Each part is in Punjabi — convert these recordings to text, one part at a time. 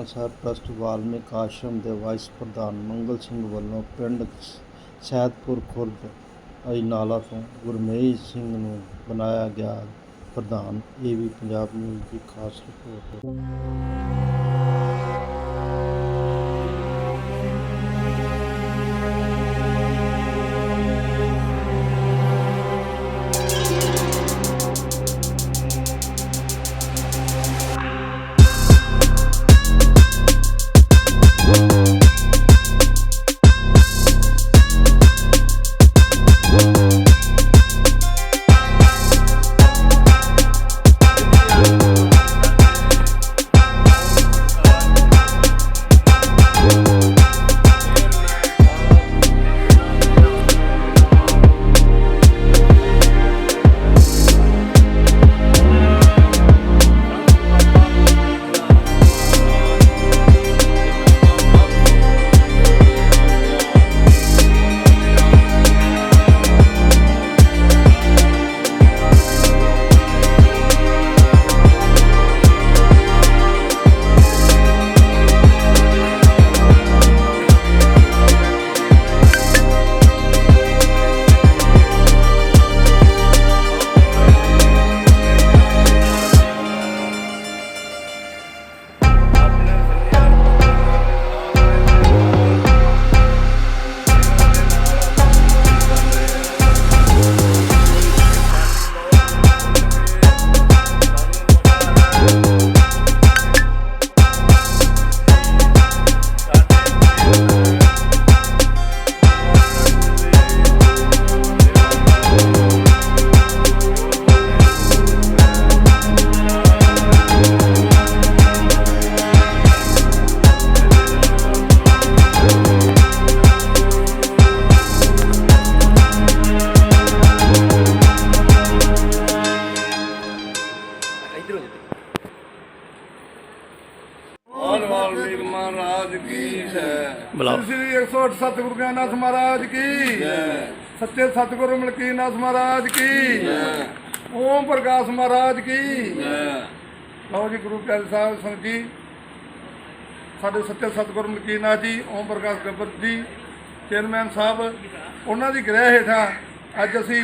ਨਨਕਾਣਾ ਸਾਹਿਬ ਟਰਸਟ ਵਾਲਮੀਕ ਆਸ਼ਰਮ ਦੇ ਵਾਈਸ ਪ੍ਰਧਾਨ ਮੰਗਲ ਸਿੰਘ ਵੱਲੋਂ ਪਿੰਡ ਸੈਦਪੁਰ ਖੁਰਦ ਅਜਨਾਲਾ ਤੋਂ ਗੁਰਮੇਜ ਸਿੰਘ ਨੂੰ ਬਣਾਇਆ ਗਿਆ ਪ੍ਰਧਾਨ, ਇਹ ਵੀ ਪੰਜਾਬ ਨਿਊਜ਼ ਦੀ ਖਾਸ ਰਿਪੋਰਟ। ਸ੍ਰੀ 108 ਸਤਿਗੁਰੂ ਗਿਆਨਨਾਥ ਮਹਾਰਾਜ ਕੀ। ਜੈ ਸੱਚੇ ਸਤਿਗੁਰੂ ਮਲਕੀਨਾਥ ਮਹਾਰਾਜ ਕੀ। ਜੈ ਓਮ ਪ੍ਰਕਾਸ਼ ਮਹਾਰਾਜ ਕੀ। ਜੈ ਲਓ ਜੀ ਗੁਰੂ ਪਿਆਰੇ ਸਾਹਿਬ ਸੰਗਤ ਜੀ, ਸਾਡੇ ਸੱਚੇ ਸਤਿਗੁਰੂ ਮਲਕੀਨਾਥ ਜੀ, ਓਮ ਪ੍ਰਕਾਸ਼ ਗੱਬਰ ਜੀ, ਚੇਅਰਮੈਨ ਸਾਹਿਬ, ਉਹਨਾਂ ਦੀ ਗ੍ਰਹਿ ਹੇਠਾਂ ਅੱਜ ਅਸੀਂ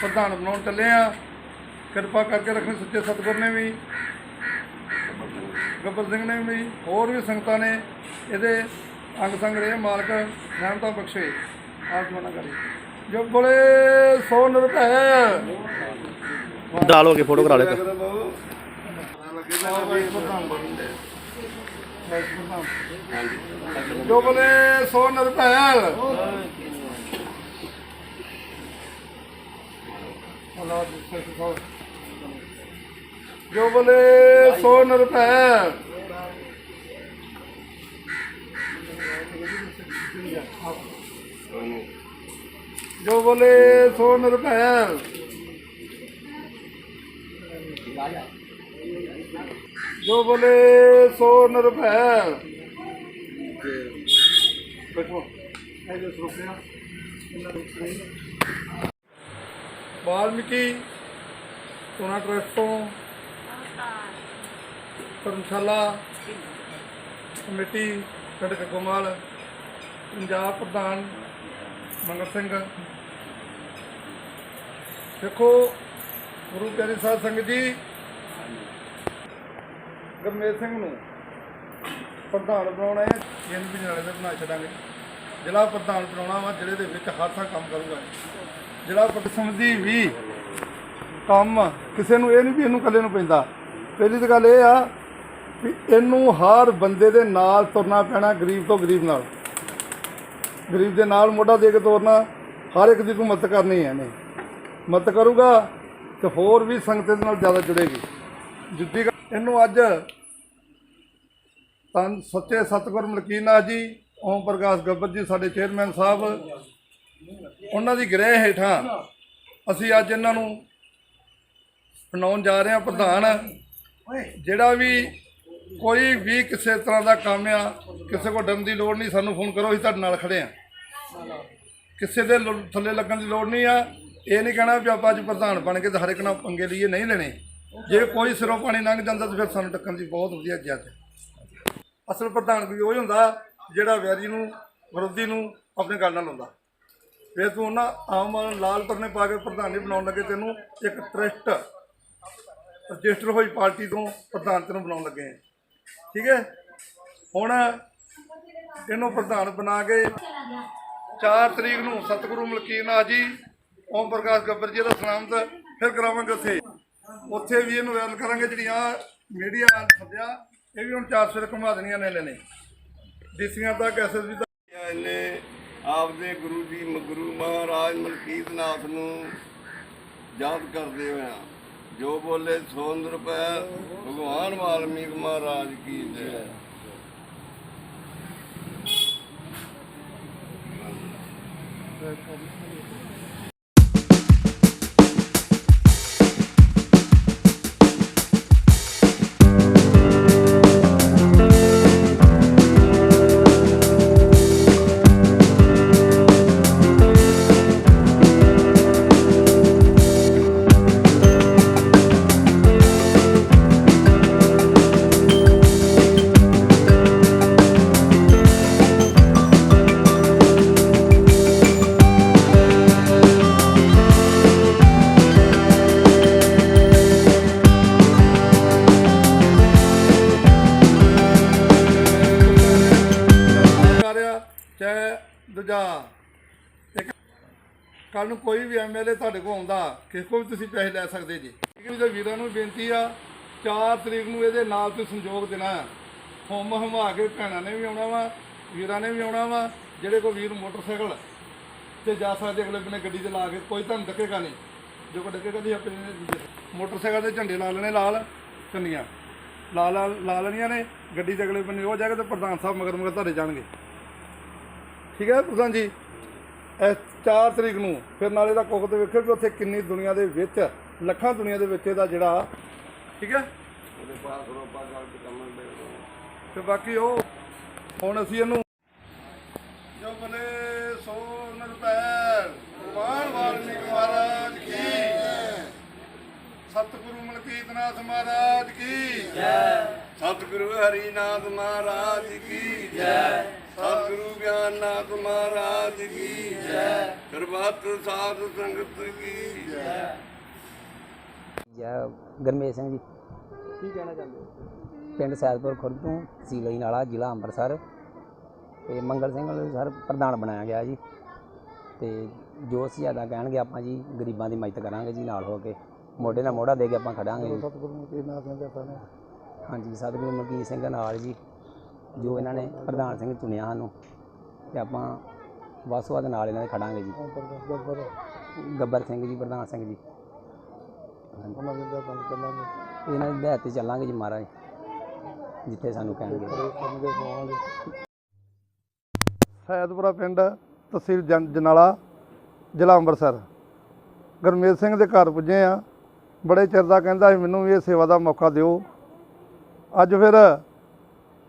ਪ੍ਰਧਾਨ ਬਣਾਉਣ ਚੱਲੇ ਆ ਕਿਰਪਾ ਕਰਕੇ ਰੱਖਣੀ ਸੱਚੇ ਸਤਿਗੁਰ ਨੇ ਵੀ ਗੱਬਰ ਸਿੰਘ ਨੇ ਵੀ, ਹੋਰ ਵੀ ਸੰਗਤਾਂ ਨੇ ਇਹਦੇ ਅੰਗ ਸੰਗ ਰਹੇ ਮਾਲਕ ਰਹਿਮਤਾਂ ਬਖਸ਼ੇ ਆਪ ਜਮਨਾ ਕਰੇ। ਜੋ ਬੋਲੇ ਸੋ ਨਿਰਭੈ ਡਾਲ ਕੇ ਫੋਟੋ ਕਰਾ ਲੈ ਇੱਕ। ਜੋ ਬੋਲੇ ਸੋ ਨਿਰਭੈ ਜੋ ਬੋਲੇ ਸੋ ਨਿਰਭੈ ਜੋ ਬੋਲੇ ਸੋ ਨਿਰਭੈ ਜੋ ਬੋਲੇ ਸੋ ਨਿਰਭੈ ਬੈਠੋ। ਐਜੇ ਸਰੋਪਿਆ ਵਾਲਮੀਕੀ ਸੋਨਾ ਟਰਸਟ ਤੋਂ ਧਰਮਸ਼ਾਲਾ ਕਮੇਟੀ ਪਿੰਡ ਕਕੋਮਾਲ ਪੰਜਾਬ ਪ੍ਰਧਾਨ ਮੰਗਲ ਸਿੰਘ ਦੇਖੋ, ਗੁਰੂ ਪਿਆਰੇ ਸਾਧ ਸੰਗਤ ਜੀ, ਗੁਰਮੇਲ ਸਿੰਘ ਨੂੰ ਪ੍ਰਧਾਨ ਬਣਾਉਣਾ ਹੈ ਇਹਨੂੰ ਵੀ ਨਾਲੇ ਦਾ ਬਣਾ ਛੱਡਾਂਗੇ। ਜ਼ਿਲ੍ਹਾ ਪ੍ਰਧਾਨ ਬਣਾਉਣਾ ਵਾ, ਜ਼ਿਲ੍ਹੇ ਦੇ ਵਿੱਚ ਹਰ ਥਾਂ ਕੰਮ ਕਰੂਗਾ। ਜ਼ਿਲ੍ਹਾ ਪ੍ਰਤੀਸਮਝੀ ਵੀ ਕੰਮ ਕਿਸੇ ਨੂੰ ਇਹ ਨਹੀਂ ਵੀ ਇਹਨੂੰ ਇਕੱਲੇ ਨੂੰ ਪੈਂਦਾ। ਪਹਿਲੀ ਤਾਂ ਗੱਲ ਇਹ ਆ ਵੀ ਇਹਨੂੰ ਹਰ ਬੰਦੇ ਦੇ ਨਾਲ ਤੁਰਨਾ ਪੈਣਾ ਗਰੀਬ ਤੋਂ ਗਰੀਬ ਨਾਲ। ਗਰੀਬ ਦੇ ਨਾਲ ਮੋਢਾ ਦੇ ਕੇ ਤੋਰਨਾ, ਹਰ ਇੱਕ ਦੀ ਤੂੰ ਮਦਦ ਕਰਨੀ ਹੈ ਇਹਨੇ। ਮਦਦ ਕਰੂਗਾ ਤੇ ਹੋਰ ਵੀ ਸੰਗਤ ਦੇ ਨਾਲ ਜ਼ਿਆਦਾ ਜੁੜੇਗੀ। ਜਿੱਦੀ ਗੱਲ- ਇਹਨੂੰ ਅੱਜ ਤਾਂ ਸੱਚੇ ਸਤਿਗੁਰ ਮਲਕੀਨਾਥ ਜੀ, ਓਮ ਪ੍ਰਕਾਸ਼ ਗੱਬਰ ਜੀ, ਸਾਡੇ ਚੇਅਰਮੈਨ ਸਾਹਿਬ, ਉਹਨਾਂ ਦੀ ਗ੍ਰਹਿ ਹੇਠਾਂ ਅਸੀਂ ਅੱਜ ਇਹਨਾਂ ਨੂੰ ਬਣਾਉਣ ਜਾ ਰਹੇ ਹਾਂ ਪ੍ਰਧਾਨ। ਜਿਹੜਾ ਵੀ ਕੋਈ ਵੀ ਕਿਸੇ ਤਰ੍ਹਾਂ ਦਾ ਕੰਮ ਆ, ਕਿਸੇ ਕੋ ਡਰਨ ਦੀ ਲੋੜ ਨਹੀਂ, ਸਾਨੂੰ ਫੋਨ ਕਰੋ, ਅਸੀਂ ਤੁਹਾਡੇ ਨਾਲ ਖੜੇ ਆ ਕਿਸੇ ਦੇ ਥੱਲੇ ਲੱਗਣ ਦੀ ਲੋੜ ਨਹੀਂ ਆ ਇਹ ਨਹੀਂ ਕਹਿਣਾ ਵੀ ਆਪਾਂ ਅੱਜ ਪ੍ਰਧਾਨ ਬਣ ਕੇ ਤਾਂ ਹਰ ਇੱਕ ਨਾਲ ਪੰਗੇ ਲਈਏ, ਨਹੀਂ ਲੈਣੇ। ਜੇ ਕੋਈ ਸਿਰੋਂ ਪਾਣੀ ਲੰਘ ਜਾਂਦਾ ਤਾਂ ਫਿਰ ਸਾਨੂੰ ਟੱਕਣ ਦੀ ਬਹੁਤ ਵਧੀਆ ਜ਼ਿਆਦਾ ਅਸਲ ਪ੍ਰਧਾਨ ਕੋਈ ਉਹ ਹੁੰਦਾ ਜਿਹੜਾ ਵੈਰੀ ਨੂੰ, ਵਿਰੋਧੀ ਨੂੰ ਆਪਣੇ ਗੱਲ ਨਾਲ ਲਾਉਂਦਾ। ਫਿਰ ਤੂੰ ਉਹਨਾਂ ਆਮ ਲਾਲ ਪਰਨੇ ਪਾ ਕੇ ਪ੍ਰਧਾਨੀ ਬਣਾਉਣ ਲੱਗੇ, ਤੈਨੂੰ ਇੱਕ ਟਰਸਟ ਰਜਿਸਟਰ ਹੋਈ ਪਾਰਟੀ ਤੋਂ ਪ੍ਰਧਾਨ ਤੈਨੂੰ ਬਣਾਉਣ ਲੱਗੇ ਠੀਕ ਹੈ? ਹੁਣ ਇਹਨੂੰ ਪ੍ਰਧਾਨ ਬਣਾ ਕੇ 4 ਤਰੀਕ ਨੂੰ ਸਤਿਗੁਰੂ ਮਲਕੀਨਾਥ ਜੀ ਓਮ ਪ੍ਰਕਾਸ਼ ਗੱਬਰ ਜੀ ਦਾ ਸਲਾਮਤ ਫਿਰ ਕਰਾਵਾਂਗੇ ਉੱਥੇ। ਉੱਥੇ ਵੀ ਇਹਨੂੰ ਵੈਲ ਕਰਾਂਗੇ ਜਿਹੜੀਆਂ ਮੀਡੀਆ ਸੱਦਿਆ, ਇਹ ਵੀ ਹੁਣ 400 ਦੇ ਘੁਮਾ ਦੇਣੀਆਂ ਨੇ ਲੈਣੇ ਡੀਸੀਆਂ ਤੱਕ ਐਸਐਸਬੀ ਤੱਕ। ਇਹਨੇ ਆਪਦੇ ਗੁਰੂ ਜੀ ਮ- ਮਹਾਰਾਜ ਮਲਕੀਤ ਨਾਥ ਨੂੰ ਯਾਦ ਕਰਦੇ ਹੋਇਆ ਜੋ ਬੋਲੇ ਸੋਨ ਰੁਪਏ ਭਗਵਾਨ ਵਾਲਮੀਕ ਮਹਾਰਾਜ ਕੀ ਜੈ। ਕਰ ਰਿਹਾ ਦੂਜਾ। ਇੱਕ ਕੱਲ ਨੂੰ ਕੋਈ ਵੀ ਐਮਐਲਏ ਤੁਹਾਡੇ ਕੋਲ ਆਉਂਦਾ, ਕਿਸੇ ਕੋਲ ਵੀ ਤੁਸੀਂ ਪੈਸੇ ਲੈ ਸਕਦੇ ਜੀ। ਠੀਕ ਹੈ ਵੀਰਾਂ ਨੂੰ ਬੇਨਤੀ ਆ 4 ਤਰੀਕ ਨੂੰ ਇਹਦੇ ਨਾਲ ਤੁਸੀਂ ਸੰਯੋਗ ਦੇਣਾ ਆ ਹੁਮ ਹਮਾ ਕੇ ਭੈਣਾਂ ਨੇ ਵੀ ਆਉਣਾ ਵਾ, ਵੀਰਾਂ ਨੇ ਵੀ ਆਉਣਾ ਵਾ, ਜਿਹੜੇ ਕੋ ਵੀਰ ਮੋਟਰਸਾਈਕਲ ਤੇ ਜਾ ਸਕਦੇ, ਅਗਲੇ ਬੰਨੇ ਗੱਡੀ ਤੇ ਲਾ ਕੇ, ਕੋਈ ਤੁਹਾਨੂੰ ਡੱਕੇਗਾ ਨਹੀਂ। ਜੋ ਕੋ ਡੱਕੇਗਾ ਨਹੀਂ ਆਪਣੇ ਮੋਟਰਸਾਈਕਲ ਦੇ ਝੰਡੇ ਲਾ ਲੈਣੇ ਲਾਲ ਚੰਨੀਆਂ ਲਾ ਲਾ ਲਾ ਲੈਣੀਆਂ ਨੇ, ਗੱਡੀ ਦੇ ਅਗਲੇ ਬੰਨੇ ਉਹ ਜਾਏਗਾ ਤੇ ਪ੍ਰਧਾਨ ਸਾਹਿਬ ਮਗਰ ਮਗਰ ਤੁਹਾਡੇ ਜਾਣਗੇ। ਠੀਕ ਹੈ ਪ੍ਰਧਾਨ ਜੀ? ਇਸ 4 ਤਰੀਕ ਨੂੰ ਫਿਰ ਨਾਲੇ ਦਾ ਕੁੱਖ ਤੇ ਵੇਖਿਓ ਕਿ ਉੱਥੇ ਕਿੰਨੀ ਦੁਨੀਆ ਦੇ ਵਿੱਚ ਲੱਖਾਂ ਦੁਨੀਆ ਦੇ ਵਿੱਚ ਇਹਦਾ ਜਿਹੜਾ ਠੀਕ ਹੈ? ਤੇ ਬਾਕੀ ਉਹ ਹੁਣ ਅਸੀਂ ਇਹਨੂੰ ਜੋ ਬਲੇ ਸੋ ਨਰਪੈਰ ਭਗਵਾਨ ਵਾਲਮੀਕ ਮਹਾਰਾਜ ਕੀ ਸਤਿਗੁਰੂ ਮਲਕੀਤ ਨਾਥ ਮਹਾਰਾਜ ਕੀ ਸਤਿਗੁਰੂ ਹਰੀਨਾਥ ਮਹਾਰਾਜ ਕੀ ਜੈ। ਸਤਿਗੁਰੂ ਗਿਆਨਨਾਥ ਮਹਾਰਾਜ ਕੀ ਜੈ। ਸਰਬੱਤ ਸਾਧ ਸੰਗਤ ਕੀ ਜੈ। ਜੈ ਗਰਮੇਸ਼ ਸਿੰਘ ਜੀ। ਕੀ ਕਹਿਣਾ ਚਾਹੁੰਦੇ ਹੋ? ਪਿੰਡ ਸੈਦਪੁਰ ਖੁਰਦ ਤੋਂ ਤਹਿਸੀਲ ਅਜਨਾਲਾ ਜ਼ਿਲ੍ਹਾ ਅੰਮ੍ਰਿਤਸਰ। ਤੇ ਮੰਗਲ ਸਿੰਘ ਨੂੰ ਸਰ ਪ੍ਰਧਾਨ ਬਣਾਇਆ ਗਿਆ ਜੀ। ਤੇ ਜੋ ਜ਼ਿਆਦਾ ਕਹਿਣਗੇ ਆਪਾਂ ਜੀ ਗਰੀਬਾਂ ਦੀ ਮਦਦ ਕਰਾਂਗੇ ਜੀ ਨਾਲ ਹੋ ਕੇ। ਮੋਢੇ ਨਾਲ ਮੋਢਾ ਦੇ ਕੇ ਆਪਾਂ ਖੜਾਂਗੇ ਜੀ। ਸਤਿਗੁਰੂ ਨਾਥ ਆਪਾਂ ਨੇ ਹਾਂਜੀ ਸਤਿਗੁਰੂ ਮਲਕੀਤ ਸਿੰਘ ਨਾਲ ਜੀ। ਜੋ ਇਹਨਾਂ ਨੇ ਪ੍ਰਧਾਨ ਸਿੰਘ ਚੁਣਿਆ ਸਾਨੂੰ ਤੇ ਆਪਾਂ ਤੋਂ ਵੱਧ ਨਾਲ ਇਹਨਾਂ ਦੇ ਖੜਾਂਗੇ ਜੀ। ਗੱਬਰ ਸਿੰਘ ਜੀ ਪ੍ਰਧਾਨ ਸਿੰਘ ਜੀ। ਉਹਨਾਂ ਦੇ ਦਾ ਕੰਮ ਚੱਲਾਂਗੇ। ਇਹਨਾਂ ਦੀ ਤੇ ਚੱਲਾਂਗੇ ਜੀ ਮਹਾਰਾਜ ਜਿੱਥੇ ਸਾਨੂੰ ਕਹਿਣਗੇ। ਸੈਦਪੁਰਾ ਪਿੰਡ ਤਹਿਸੀਲ ਜਨ- ਜਨਾਲਾ ਜ਼ਿਲ੍ਹਾ ਅੰਮ੍ਰਿਤਸਰ। ਗੁਰਮੇਜ ਸਿੰਘ ਦੇ ਘਰ ਪੁੱਜੇ ਆ। ਬੜੇ ਚਿਰ ਦਾ ਕਹਿੰਦਾ ਸੀ ਮੈਨੂੰ ਵੀ ਇਹ ਸੇਵਾ ਦਾ ਮੌਕਾ ਦਿਓ। ਅੱਜ ਫਿਰ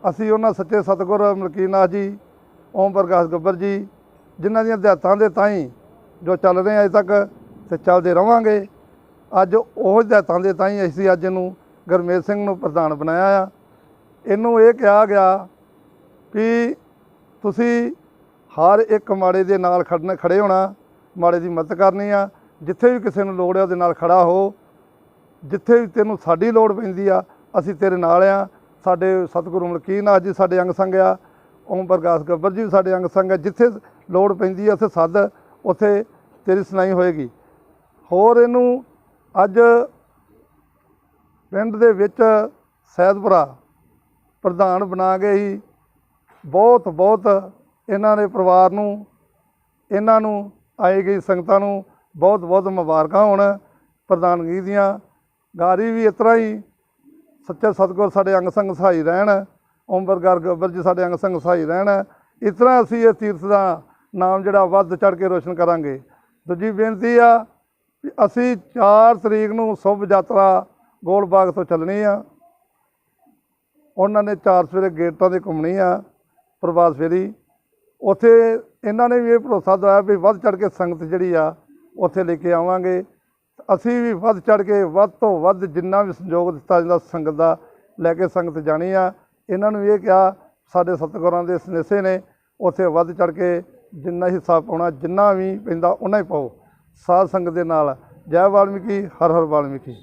ਅਸੀਂ ਉਹਨਾਂ ਸੱਚੇ ਸਤਿਗੁਰ ਮਲਕੀਨਾਥ ਜੀ, ਓਮ ਪ੍ਰਕਾਸ਼ ਗੱਬਰ ਜੀ, ਜਿਨ੍ਹਾਂ ਦੀਆਂ ਹਦਾਇਤਾਂ ਦੇ ਤਾਈਂ ਜੋ ਚੱਲ ਰਹੇ ਆ ਅਜੇ ਤੱਕ ਤੇ ਚੱਲਦੇ ਰਵਾਂਗੇ। ਅੱਜ ਉਹ ਹਦਾਇਤਾਂ ਦੇ ਤਾਈਂ ਅਸੀਂ ਅੱਜ ਇਹਨੂੰ ਗੁਰਮੇਜ ਸਿੰਘ ਨੂੰ ਪ੍ਰਧਾਨ ਬਣਾਇਆ ਆ। ਇਹਨੂੰ ਇਹ ਕਿਹਾ ਗਿਆ ਕਿ ਤੁਸੀਂ ਹਰ ਇੱਕ ਮਾੜੇ ਦੇ ਨਾਲ ਖੜਨ, ਖੜੇ ਹੋਣਾ, ਮਾੜੇ ਦੀ ਮਦਦ ਕਰਨੀ ਆ। ਜਿੱਥੇ ਵੀ ਕਿਸੇ ਨੂੰ ਲੋੜ ਹੈ ਉਹਦੇ ਨਾਲ ਖੜਾ ਹੋ। ਜਿੱਥੇ ਵੀ ਤੈਨੂੰ ਸਾਡੀ ਲੋੜ ਪੈਂਦੀ ਆ, ਅਸੀਂ ਤੇਰੇ ਨਾਲ ਆ। ਸਾਡੇ ਸਤਿਗੁਰੂ ਮਲਕੀਨਾਥ ਜੀ ਸਾਡੇ ਅੰਗ ਸੰਗ ਆ, ਓਮ ਪ੍ਰਕਾਸ਼ ਗੱਬਰ ਜੀ ਵੀ ਸਾਡੇ ਅੰਗ ਸੰਗ ਆ, ਜਿੱਥੇ ਲੋੜ ਪੈਂਦੀ ਆ, ਉੱਥੇ ਸੱਦ, ਉੱਥੇ ਤੇਰੀ ਸੁਣਾਈ ਹੋਏਗੀ। ਹੋਰ ਇਹਨੂੰ ਅੱਜ ਪਿੰਡ ਦੇ ਵਿੱਚ ਸੈਦਪੁਰਾ ਪ੍ਰਧਾਨ ਬਣਾ ਕੇ ਹੀ ਬਹੁਤ ਬਹੁਤ ਇਹਨਾਂ ਦੇ ਪਰਿਵਾਰ ਨੂੰ, ਇਹਨਾਂ ਨੂੰ ਆਈ ਗਈ ਸੰਗਤਾਂ ਨੂੰ ਬਹੁਤ ਬਹੁਤ ਮੁਬਾਰਕਾਂ ਹੋਣ, ਪ੍ਰਧਾਨਗੀ ਦੀਆਂ। ਗਾਰੀ ਵੀ ਇਸ ਤਰ੍ਹਾਂ ਹੀ ਸੱਚੇ ਸਤਿਗੁਰ ਸਾਡੇ ਅੰਗ ਸੰਗ ਸਹਾਈ ਰਹਿਣ ਓਮ ਪ੍ਰਕਾਸ਼ ਗੱਬਰ ਜੀ ਸਾਡੇ ਅੰਗ ਸੰਗ ਸਹਾਈ ਰਹਿਣ। ਇਸ ਤਰ੍ਹਾਂ ਅਸੀਂ ਇਸ ਤੀਰਥ ਦਾ ਨਾਮ ਜਿਹੜਾ ਵੱਧ ਚੜ ਕੇ ਰੋਸ਼ਨ ਕਰਾਂਗੇ। ਦੂਜੀ ਬੇਨਤੀ ਆ ਵੀ ਅਸੀਂ 4 ਤਰੀਕ ਨੂੰ ਸ਼ੁਭ ਯਾਤਰਾ ਗੋਲ ਬਾਗ ਤੋਂ ਚੱਲਣੀ ਆ। ਉਹਨਾਂ ਨੇ ਚਾਰ ਸਵੇਰੇ ਗੇਟਾਂ ਦੇ ਘੁੰਮਣੀ ਆ ਪ੍ਰਵਾਸ ਫੇਰੀ। ਉੱਥੇ ਇਹਨਾਂ ਨੇ ਵੀ ਇਹ ਭਰੋਸਾ ਦਵਾਇਆ ਵੀ ਵੱਧ ਚੜ ਕੇ ਸੰਗਤ ਜਿਹੜੀ ਆ, ਉੱਥੇ ਲੈ ਕੇ ਆਵਾਂਗੇ। ਅਸੀਂ ਵੀ ਵੱਧ ਚੜ ਕੇ ਵੱਧ ਤੋਂ ਵੱਧ ਜਿੰਨਾ ਵੀ ਸੰਯੋਗ ਦਿੱਤਾ ਜਾਂਦਾ, ਸੰਗਤ ਦਾ ਲੈ ਕੇ ਸੰਗਤ ਜਾਣੀ ਆ। ਇਹਨਾਂ ਨੂੰ ਇਹ ਕਿਹਾ, ਸਾਡੇ ਸਤਿਗੁਰਾਂ ਦੇ ਸਨੇਸੇ ਨੇ, ਉੱਥੇ ਵੱਧ ਚੜ ਕੇ ਜਿੰਨਾ ਹਿੱਸਾ ਪਾਉਣਾ, ਜਿੰਨਾ ਵੀ ਪੈਂਦਾ ਉਹਨਾਂ ਹੀ ਪਾਓ। ਸਾਧ ਸੰਗਤ ਦੇ ਨਾਲ। ਜੈ ਵਾਲਮੀਕੀ, ਹਰ ਹਰ ਵਾਲਮੀਕੀ।